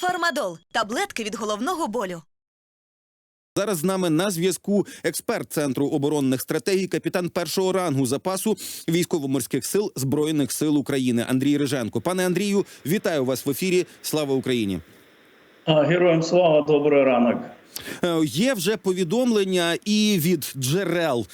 Фармадол таблетки від головного болю. Зараз з нами на зв'язку експерт центру оборонних стратегій, капітан першого рангу запасу військово-морських сил збройних сил України Андрій Риженко. Пане Андрію, вітаю вас в ефірі. Слава Україні! Героям слава, добрий ранок. Е, Є вже повідомлення і від джерел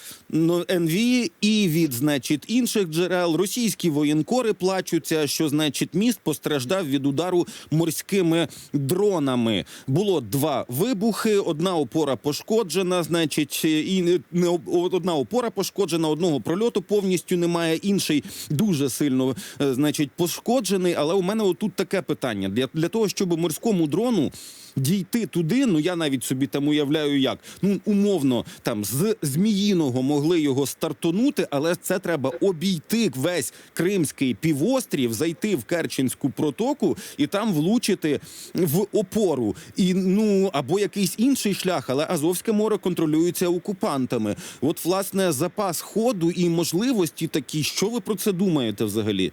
НВ, і від значить інших джерел. Російські воєнкори плачуться, що значить міст постраждав від удару морськими дронами. Було два вибухи. Одна опора пошкоджена. Значить, і не- не одна опора пошкоджена, одного прольоту повністю немає. Інший дуже сильно е, значить пошкоджений. Але у мене отут таке питання для, для того, щоб морському дрону дійти туди. Ну я навіть собі там уявляю, як ну умовно там з Зміїного могли його стартонути, але це треба обійти весь Кримський півострів, зайти в Керченську протоку і там влучити в опору. І ну або якийсь інший шлях, але Азовське море контролюється окупантами. От власне запас ходу і можливості такі. Що ви про це думаєте взагалі?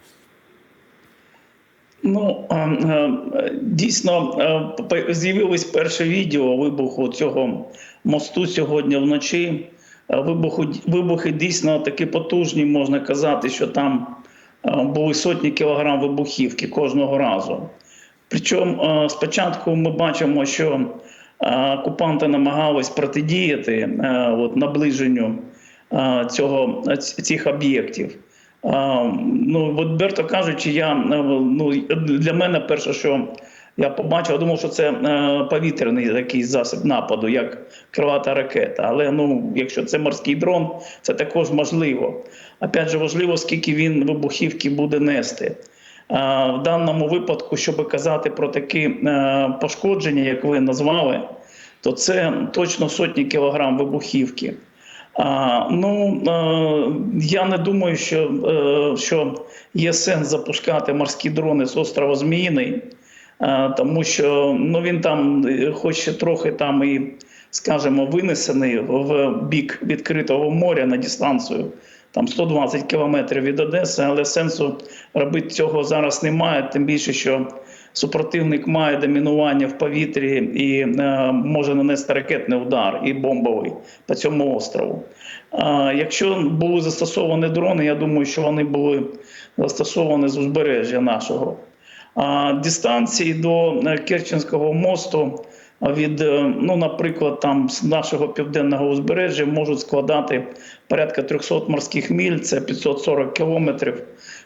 Ну дійсно з'явилось перше відео вибуху цього мосту сьогодні вночі. Вибуху вибухи дійсно такі потужні, можна казати, що там були сотні кілограм вибухівки кожного разу. Причому спочатку ми бачимо, що окупанти намагались протидіяти от, наближенню цього, цих об'єктів. Ну, от Берто кажучи, я е, ну для мене перше, що я побачив, я думав, що це е, повітряний якийсь засіб нападу, як крилата ракета. Але ну, якщо це морський дрон, це також можливо. Опять же, важливо, скільки він вибухівки буде нести. В даному випадку, щоб казати про такі е, пошкодження, як ви назвали, то це точно сотні кілограм вибухівки. А, ну е, я не думаю, що, е, що є сенс запускати морські дрони з острова Зміїний, е, тому що ну він там, е, хоч трохи там і, скажімо, винесений в бік відкритого моря на дистанцію. Там 120 кілометрів від Одеси, але сенсу робити цього зараз немає. Тим більше, що супротивник має домінування в повітрі і е, може нанести ракетний удар і бомбовий по цьому острову. Якщо були застосовані дрони, я думаю, що вони були застосовані з узбережжя нашого. Дистанції до е, Керченського мосту від, е, ну, наприклад, там з нашого південного узбережжя можуть складати порядка 300 морських міль, це 540 кілометрів.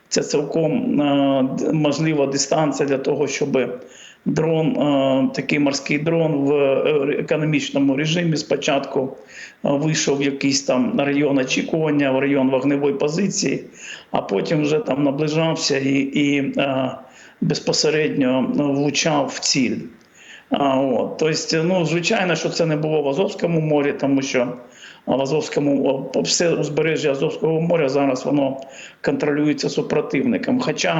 Це цілком е, можлива дистанція для того, щоб дрон, е, такий морський дрон в е, економічному режимі спочатку вийшов в якийсь там район очікування, в район вогневої позиції, а потім вже там наближався і, і безпосередньо влучав в ціль. А, от, тобто, ну, звичайно, що це не було в Азовському морі, тому що в Азовському все узбережжя Азовського моря зараз воно контролюється супротивником. Хоча,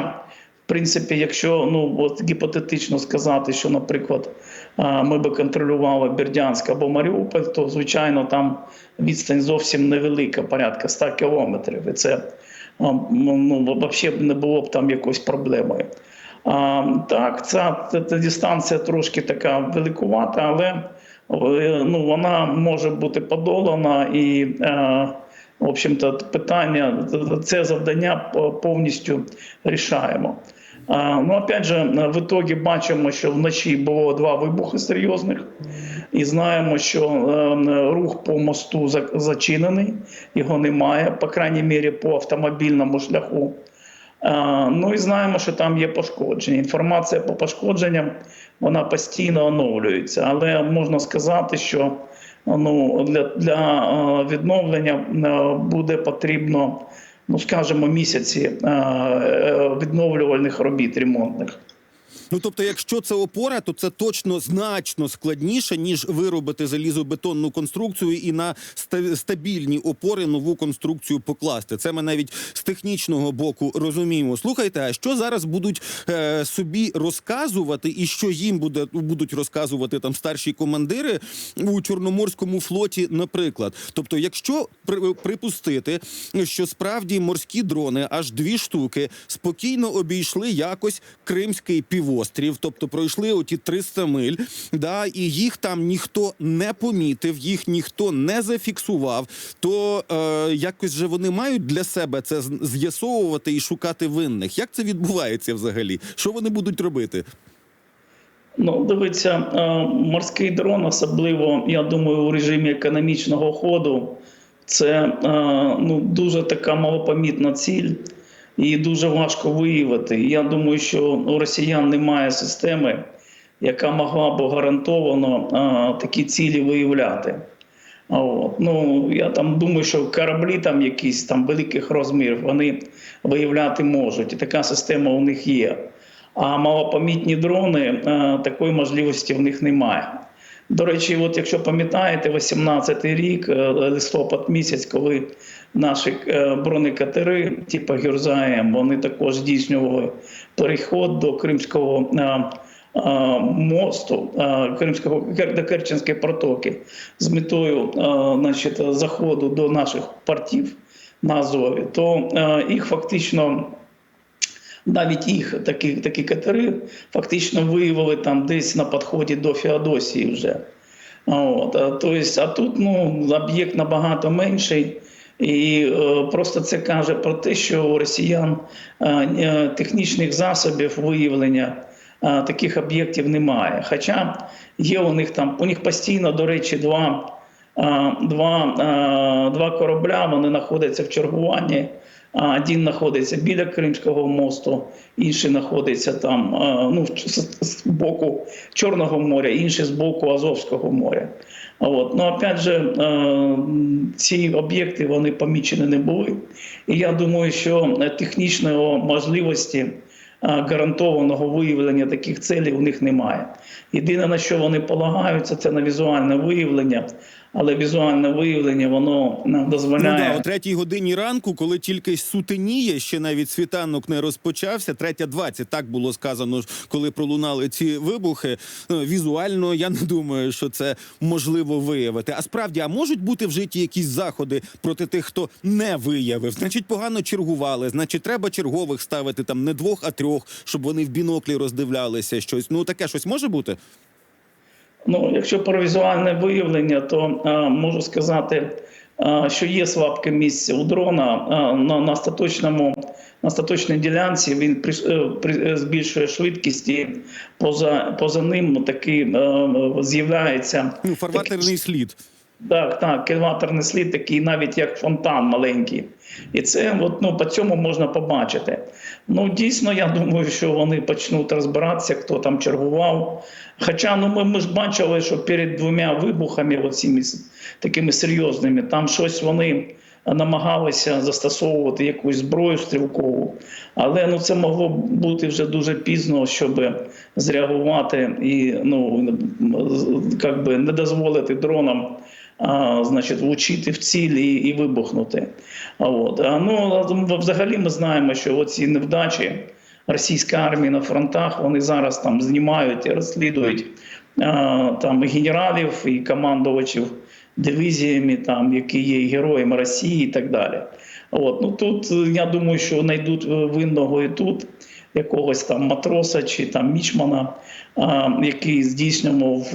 в принципі, якщо ну от гіпотетично сказати, що, наприклад, ми би контролювали Бердянськ або Маріуполь, то звичайно там відстань зовсім невелика, порядка 100 кілометрів. І це ну, взагалі не було б там якоюсь проблемою. А, так, ця, ця, ця дистанція трошки така великувата, але ну, вона може бути подолана і, е, в общем-то, питання, це завдання повністю рішаємо. Ну, опять же, в итогі бачимо, що вночі було два вибухи серйозних, і знаємо, що е, рух по мосту за- зачинений, його немає, по крайній мірі по автомобільному шляху. Е, Ну і знаємо, що там є пошкодження. Інформація по пошкодженням вона постійно оновлюється, але можна сказати, що ну, для, для е, відновлення е, буде потрібно, ну скажімо, місяці відновлювальних робіт ремонтних. Ну тобто, якщо це опора, то це точно значно складніше ніж виробити залізобетонну конструкцію і на стабільні опори нову конструкцію покласти. Це ми навіть з технічного боку розуміємо. Слухайте, а що зараз будуть е, собі розказувати, і що їм буде будуть розказувати там старші командири у чорноморському флоті, наприклад. Тобто, якщо при- припустити, що справді морські дрони, аж дві штуки, спокійно обійшли якось Кримський пів півострів, тобто пройшли оті 300 миль, да, і їх там ніхто не помітив, їх ніхто не зафіксував. То е, якось же вони мають для себе це з'ясовувати і шукати винних. Як це відбувається взагалі? Що вони будуть робити? Ну, дивіться, е, морський дрон, особливо, я думаю, у режимі економічного ходу, це е, ну, дуже така малопомітна ціль, і дуже важко виявити. Я думаю, що у росіян немає системи, яка могла б гарантовано е, такі цілі виявляти. А От. Ну, я там думаю, що кораблі там якісь там великих розмірів вони виявляти можуть. І така система у них є. А малопомітні дрони е, такої можливості в них немає. До речі, от якщо пам'ятаєте, 18-й рік, е, листопад місяць, коли наші е, бронекатери, типу Гюрзаєм, вони також здійснювали переход до Кримського е, мосту, Кримського до Керченської протоки з метою значить, заходу до наших портів на Азові, то їх фактично навіть їх такі, такі катери фактично виявили там десь на підході до Феодосії вже. От, а, то есть, а тут ну, об'єкт набагато менший. І е, просто це каже про те, що у росіян е, е, технічних засобів виявлення таких об'єктів немає. Хоча є у них там, у них постійно, до речі, два, два, два корабля, вони знаходяться в чергуванні. Один знаходиться біля Кримського мосту, інший знаходиться там ну, з, боку Чорного моря, інший з боку Азовського моря. От. Ну, опять же, ці об'єкти вони помічені не були. І я думаю, що технічної можливості гарантованого виявлення таких целей у них немає. Єдине, на що вони полагаються, це на візуальне виявлення. Але візуальне виявлення воно нам Ну дозволяє. да, о третій годині ранку, коли тільки сутеніє, ще навіть світанок не розпочався. Третя 20, так було сказано, коли пролунали ці вибухи. Ну, Візуально я не думаю, що це можливо виявити. А справді, а можуть бути вжиті якісь заходи проти тих, хто не виявив? Значить, погано чергували. Значить, треба чергових ставити там не двох, а трьох, щоб вони в біноклі роздивлялися щось. Ну таке щось може бути. Ну, якщо про візуальне виявлення, то е, можу сказати, е, що є слабке місце у дрона е, на, на остаточному. На остаточній ділянці він при, при, збільшує швидкість і поза, поза ним такий е, з'являється Ну, фарватерний слід. так, так, кільваторний слід такий, навіть як фонтан маленький. І це от, ну, по цьому можна побачити. Ну, дійсно, я думаю, що вони почнуть розбиратися, хто там чергував. Хоча ну, ми, ми ж бачили, що перед двома вибухами, оціми, такими серйозними, там щось вони намагалися застосовувати якусь зброю стрілкову. Але ну, це могло бути вже дуже пізно, щоб зреагувати і ну, как би, не дозволити дронам значить, влучити в ціль і, і вибухнути. А От. А, ну, взагалі ми знаємо, що оці невдачі російської армії на фронтах вони зараз там знімають і розслідують а, там і генералів і командувачів дивізіями, там, які є героями Росії і так далі. От. Ну, тут е, я думаю, що знайдуть винного і тут якогось там матроса чи там мічмана, а, який здійснював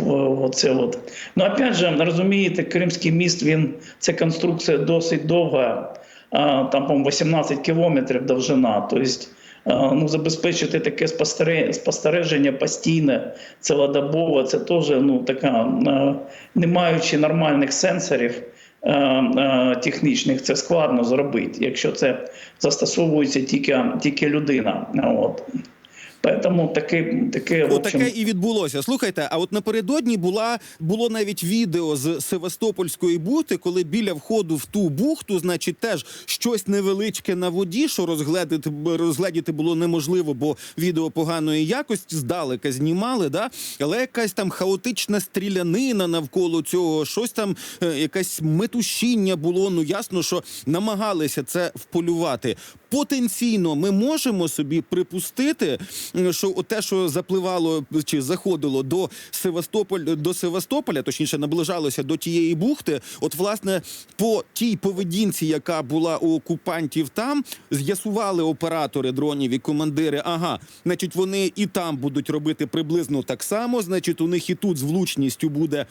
оце. От. Ну, опять же, розумієте, Кримський міст він це конструкція досить довга, а, там, по 18 кілометрів довжина. Тобто, ну, забезпечити таке спостереження постійне, цілодобово, це теж ну, така, не маючи нормальних сенсорів. Е, е, Технічних це складно зробити, якщо це застосовується тільки, тільки людина. От. Тому таке, таке, в общем, Отаке і відбулося. Слухайте, а от напередодні була було навіть відео з Севастопольської бухти, коли біля входу в ту бухту, значить, теж щось невеличке на воді, що розгледіти розгледіти було неможливо, бо відео поганої якості здалека знімали. Да, але якась там хаотична стрілянина навколо цього, щось там, е, якесь метушіння було. Ну ясно, що намагалися це вполювати. Потенційно ми можемо собі припустити, що те, що запливало чи заходило до Севастополь до Севастополя, точніше наближалося до тієї бухти. От власне по тій поведінці, яка була у окупантів там, з'ясували оператори дронів і командири. Ага, значить, вони і там будуть робити приблизно так само. Значить, у них і тут з влучністю буде.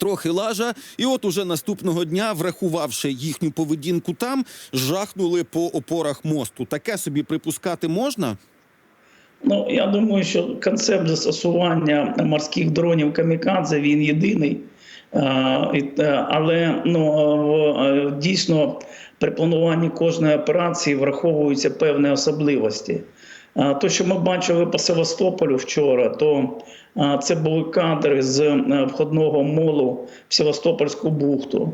Трохи лажа, і от уже наступного дня, врахувавши їхню поведінку там, жахнули по опорах мосту. Таке собі припускати можна? Ну я думаю, що концепт застосування морських дронів камікадзе він єдиний. Е, е, Але ну е, дійсно при плануванні кожної операції враховуються певні особливості. Е, То, що ми бачили по Севастополю вчора, то це були кадри з е, входного молу в Севастопольську бухту.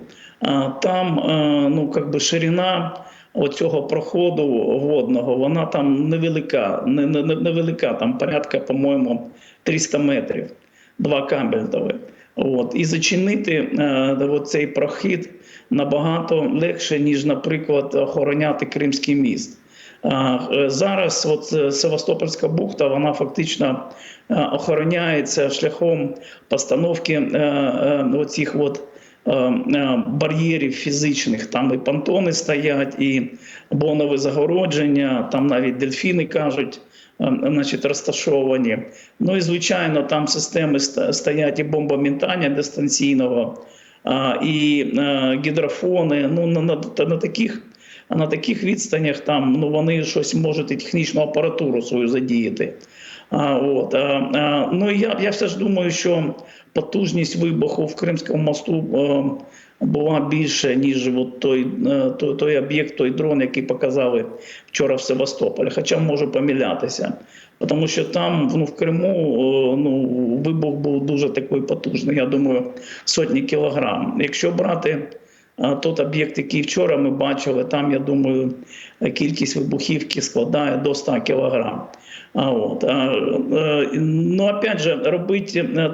Там е, ну, как би ширина оцього проходу водного, вона там невелика, не- не- не- невелика, там порядка, по-моєму, 300 метрів, два кабельтові. От. І зачинити е, цей прохід набагато легше, ніж, наприклад, охороняти Кримський міст. Е, Зараз от е, Севастопольська бухта вона фактично е, охороняється шляхом постановки оцих от бар'єрів фізичних. Там і понтони стоять, і бонове загородження, там навіть дельфіни кажуть. Значить, розташовані. Ну і звичайно, там системи стоять і бомбомінтання дистанційного, і гідрофони. Ну на, на, на таких а на таких відстанях там ну вони щось можуть і технічну апаратуру свою задіяти. А, от, а, а, ну я, я все ж думаю, що потужність вибуху в Кримському мосту е, була більше, ніж от той, е, той, той об'єкт, той дрон, який показали вчора в Севастополі. Хоча можу помилятися. Тому що там ну, в Криму е, ну, вибух був дуже такий потужний, я думаю, сотні кілограм. Якщо брати а Тот об'єкт, який вчора ми бачили, там, я думаю, кількість вибухівки складає до 100 кілограм. А от, е, ну, опять же, робити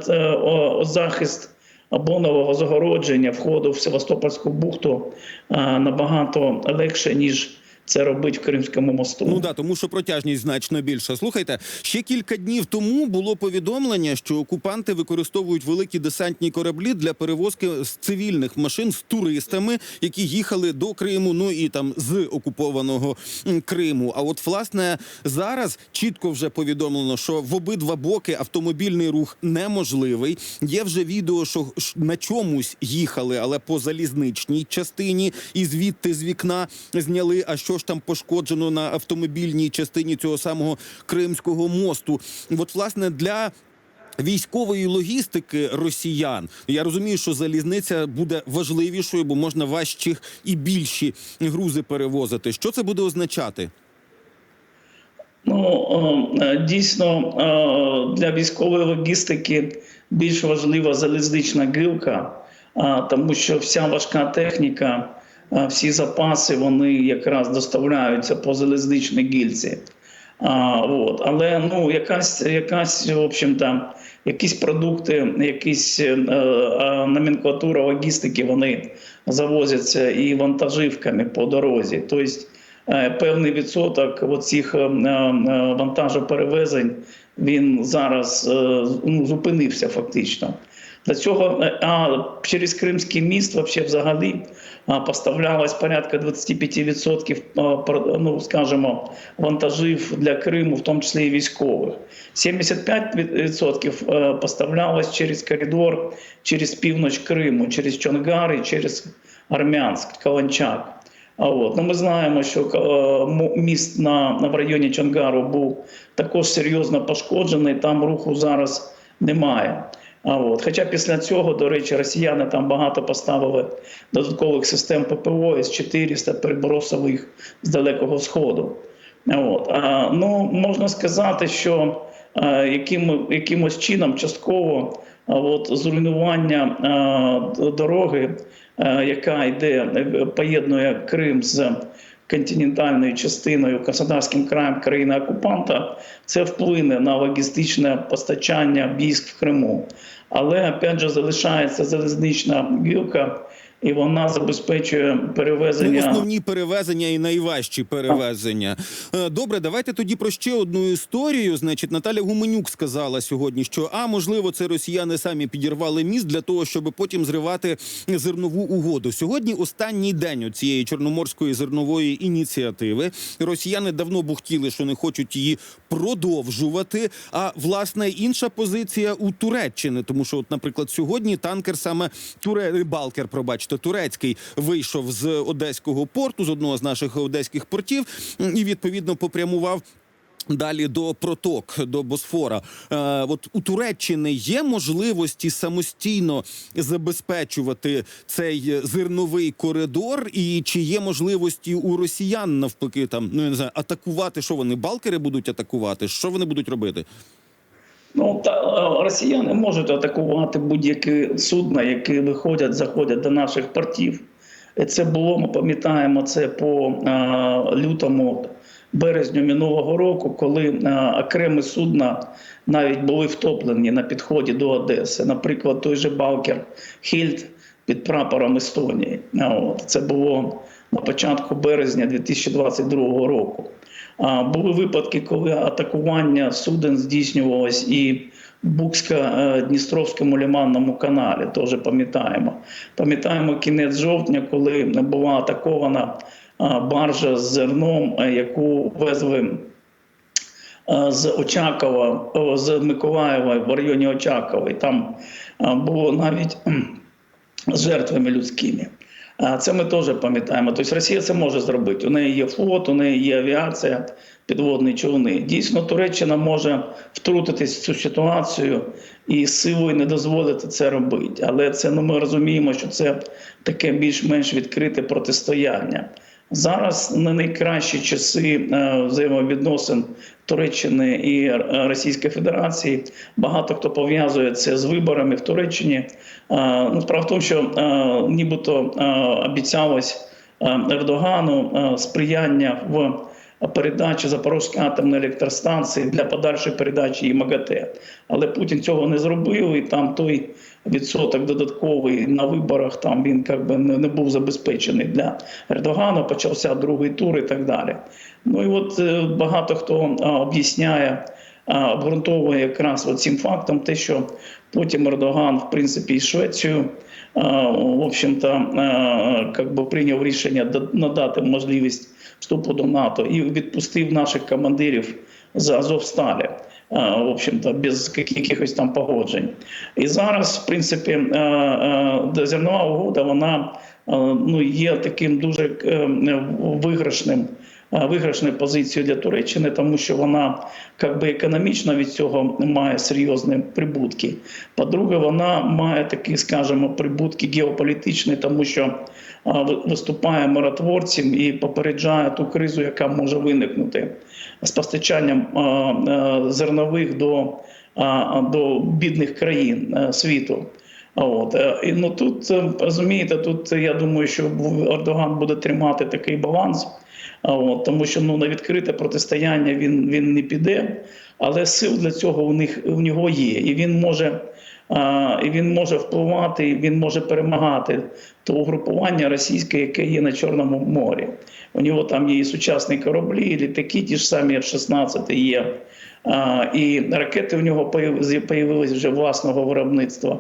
захист або нового загородження входу в Севастопольську бухту набагато легше, ніж це робить в Кримському мосту. Ну да, тому що протяжність значно більша. Слухайте, ще кілька днів тому було повідомлення, що окупанти використовують великі десантні кораблі для перевозки з цивільних машин з туристами, які їхали до Криму, ну і там з окупованого Криму. А от власне зараз чітко вже повідомлено, що в обидва боки автомобільний рух неможливий. Є вже відео, що на чомусь їхали, але по залізничній частині, і звідти з вікна зняли. А що ж там пошкоджено на автомобільній частині цього самого Кримського мосту? От власне для. Військової логістики росіян я розумію, що залізниця буде важливішою, бо можна важчі і більші грузи перевозити. Що це буде означати? Ну е, дійсно е, для військової логістики більш важлива залізнична гилка, е, тому що вся важка техніка, е, всі запаси вони якраз доставляються по залізничній гільці. А, от. Але ну, якась, якась, в общем-то, якісь продукти, якісь е, е, номенклатура логістики, вони завозяться і вантажівками по дорозі. Тобто е, певний відсоток оцих е, е, вантажоперевезень він зараз е, ну, зупинився фактично. До цього е, а через Кримський міст вообще взагалі поставлялось порядка 25% а, про- ну, скажімо, вантажів для Криму, в тому числі і військових. 75% е, поставлялось через коридор, через північ Криму, через Чонгар і через Армянськ, Каланчак. А от ну ми знаємо, що е, міст на в районі Чонгару був також серйозно пошкоджений. Там руху зараз немає. А от, хоча після цього, до речі, росіяни там багато поставили додаткових систем ППО С-400, перебросили їх з далекого сходу. А От, а, ну можна сказати, що е, яким, якимось чином частково а, от, зруйнування е, дороги, е, яка йде, е, поєднує Крим з континентальною частиною Краснодарським краєм країни окупанта, це вплине на логістичне постачання військ в Криму. Але опять же залишається залізнична гілка, і вона забезпечує Ну, перевезення. основні перевезення і найважчі перевезення. Е, Добре, давайте тоді про ще одну історію. Значить, Наталя Гуменюк сказала сьогодні, що а можливо, це росіяни самі підірвали міст для того, щоб потім зривати зернову угоду. Сьогодні останній день цієї чорноморської зернової ініціативи. Росіяни давно бухтіли, що не хочуть її продовжувати. А власне інша позиція у Туреччини, тому що, от, наприклад, сьогодні танкер саме Туре Балкер, пробачте, турецький вийшов з одеського порту, з одного з наших одеських портів, і відповідно попрямував. Далі до проток до Босфора. Е, от у Туреччини є можливості самостійно забезпечувати цей зерновий коридор, і чи є можливості у росіян навпаки там ну я не знаю, атакувати? Що вони балкери будуть атакувати? Що вони будуть робити? Ну та е, росіяни можуть атакувати будь-які судна, які виходять, заходять до наших портів. Це було, ми пам'ятаємо це по е, лютому, березню минулого року, коли е, окремі судна навіть були втоплені на підході до Одеси. Наприклад, той же Балкер Хільд під прапором Естонії. Це було на початку березня 2022 року. Були випадки, коли атакування суден здійснювалось і в Буксько-Дністровському лиманному каналі, теж пам'ятаємо. Пам'ятаємо кінець жовтня, коли була атакована баржа з зерном, яку везли з Очакова, з Миколаєва в районі Очакова. І там було навіть з жертвами людськими. А Це ми теж пам'ятаємо. Тобто Росія це може зробити. У неї є флот, у неї є авіація, підводні човни. Дійсно, Туреччина може втрутитись в цю ситуацію і силою не дозволити це робити. Але це ну, ми розуміємо, що це таке більш-менш відкрите протистояння. Зараз не найкращі часи е, взаємовідносин Туреччини і Російської Федерації. Багато хто пов'язує це з виборами в Туреччині. Е, Ну, справа в тому, що е, нібито обіцялось Ердогану сприяння в передачі Запорізької атомної електростанції для подальшої передачі її МАГАТЕ. Але Путін цього не зробив, і там той відсоток додатковий на виборах там він як би не, був забезпечений для Ердогана. Почався другий тур і так далі. Ну і от е, багато хто об'ясняє. Обґрунтовує якраз цим фактом те, що потім Ердоган, в принципі, і Швецію, в общем-то, как би прийняв рішення надати можливість вступу до НАТО і відпустив наших командирів з Азовсталі. В общем-то, без якихось там погоджень. І зараз, в принципі, зернова угода вона ну, є таким дуже е, виграшним. Е, Виграшною позицією для Туреччини, тому що вона як би економічно від цього має серйозні прибутки. По-друге, вона має такі, скажімо, прибутки геополітичні, тому що ви- виступає миротворцем і попереджає ту кризу, яка може виникнути з постачанням а, зернових до, до бідних країн е, світу. От е, і ну тут е, розумієте, тут я думаю, що Ердоган буде тримати такий баланс. От, тому що ну на відкрите протистояння він, він не піде, але сил для цього у них у нього є, і він може. А, і він може впливати, він може перемагати то угрупування російське, яке є на Чорному морі. У нього там є і сучасні кораблі, і літаки, ті ж самі F-16 є. А, і ракети у нього появились вже власного виробництва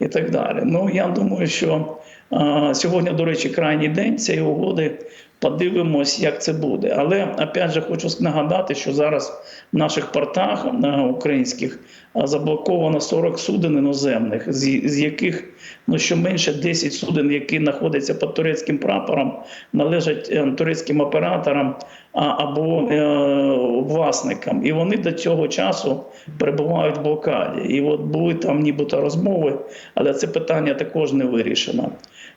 і так далі. Ну я думаю, що а, сьогодні, до речі, крайній день цієї угоди. Подивимось, як це буде. Але опять же хочу нагадати, що зараз в наших портах українських заблоковано 40 суден іноземних, з, яких ну щоменше 10 суден, які знаходяться під турецьким прапором, належать е, турецьким операторам або е, власникам. І вони до цього часу перебувають в блокаді. І от були там нібито розмови, але це питання також не вирішено.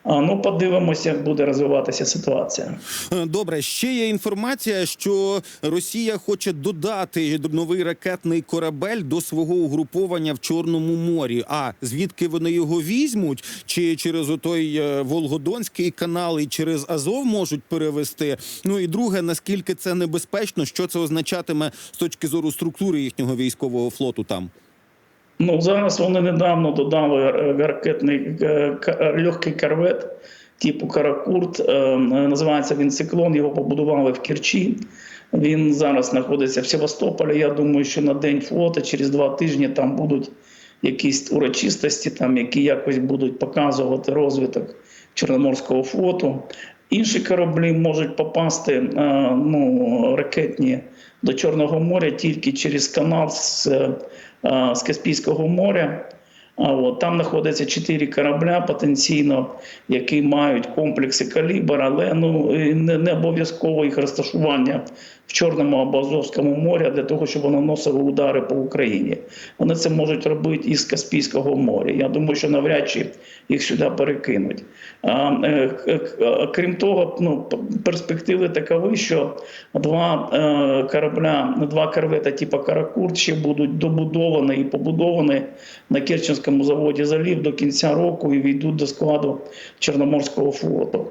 Ну, подивимося, як буде розвиватися ситуація. Е, Добре, ще є інформація, що Росія хоче додати новий ракетний корабель до свого угруповання в Чорному морі. А звідки вони його візьмуть? Чи через отой е, Волгодонський канал і через Азов можуть перевести? Ну і друге, наскільки це небезпечно, що це означатиме з точки зору структури їхнього військового флоту там? Ну зараз вони недавно додали е, ракетний е, ка- легкий корвет, типу Каракурт. Е, Називається він циклон. Його побудували в Керчі. Він зараз знаходиться в Севастополі. Я думаю, що на день флота через два тижні там будуть якісь урочистості, там які якось будуть показувати розвиток Чорноморського флоту. Інші кораблі можуть попасти е, ну, ракетні до Чорного моря тільки через канал з, е, з Каспійського моря. От там знаходиться чотири корабля потенційно, які мають комплекси калібр, але ну не, не обов'язково їх розташування в Чорному або Азовському морі для того, щоб воно носило удари по Україні. Вони це можуть робити із Каспійського моря. Я думаю, що навряд чи їх сюди перекинуть. Е, е, крім того, ну перспективи такові, що два е, корабля, два корвета типу Каракурт ще будуть добудовані і побудовані на Керченському заводі залів до кінця року і війдуть до складу Чорноморського флоту.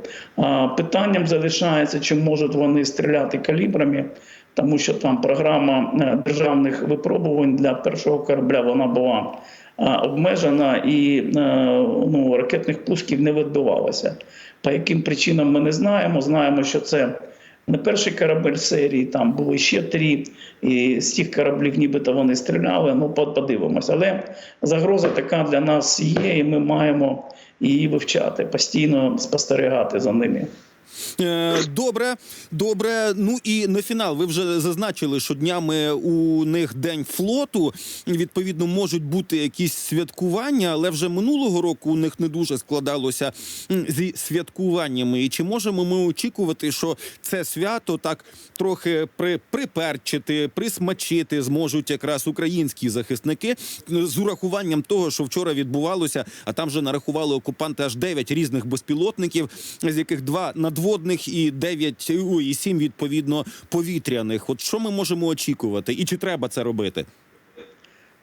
Питанням залишається, чи можуть вони стріляти калібрами. Тому що там програма е, державних випробувань для першого корабля вона була е, обмежена і е, ну, ракетних пусків не відбувалося. По яким причинам ми не знаємо. Знаємо, що це не перший корабель серії, там були ще три, і з тих кораблів нібито вони стріляли. Ну, по- подивимося. Але загроза така для нас є, і ми маємо її вивчати, постійно спостерігати за ними. Е, Добре, добре. Ну і на фінал. Ви вже зазначили, що днями у них день флоту. Відповідно, можуть бути якісь святкування, але вже минулого року у них не дуже складалося зі святкуваннями. І чи можемо ми очікувати, що це свято так трохи при, приперчити, присмачити зможуть якраз українські захисники з урахуванням того, що вчора відбувалося, а там вже нарахували окупанти аж 9 різних безпілотників, з яких два надводних і 9, ой, і 7, відповідно повітряних. От що ми можемо очікувати, і чи треба це робити?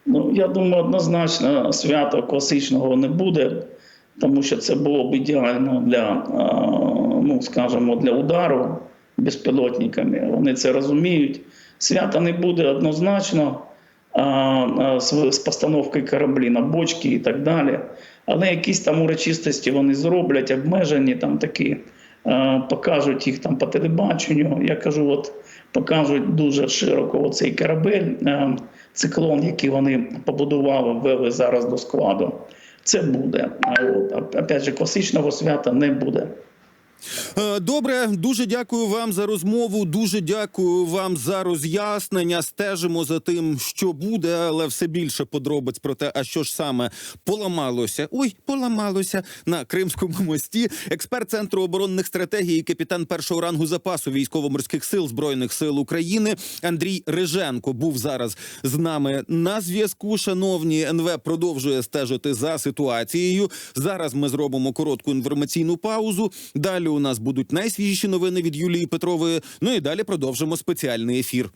Ну, я думаю, однозначно свято класичного не буде, тому що це було б ідеально для, ну, скажімо, для удару безпілотниками. Вони це розуміють. Свята не буде однозначно з, постановкою кораблі на бочки і так далі. Але якісь там урочистості вони зроблять, обмежені там такі, покажуть їх там по телебаченню. Я кажу, от покажуть дуже широко оцей корабель, циклон, який вони побудували, ввели зараз до складу. Це буде. От, опять же, класичного свята не буде. Е, Добре, дуже дякую вам за розмову. Дуже дякую вам за роз'яснення. Стежимо за тим, що буде, але все більше подробиць про те, а що ж саме поламалося. Ой, поламалося на Кримському мості. Експерт центру оборонних стратегій, і капітан першого рангу запасу військово-морських сил збройних сил України Андрій Риженко був зараз з нами на зв'язку. Шановні НВ продовжує стежити за ситуацією. Зараз ми зробимо коротку інформаційну паузу. Далі у нас будуть найсвіжіші новини від Юлії Петрової. Ну і далі продовжимо спеціальний ефір.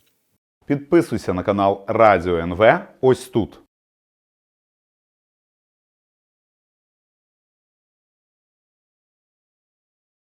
Підписуйся на канал Радіо НВ ось тут.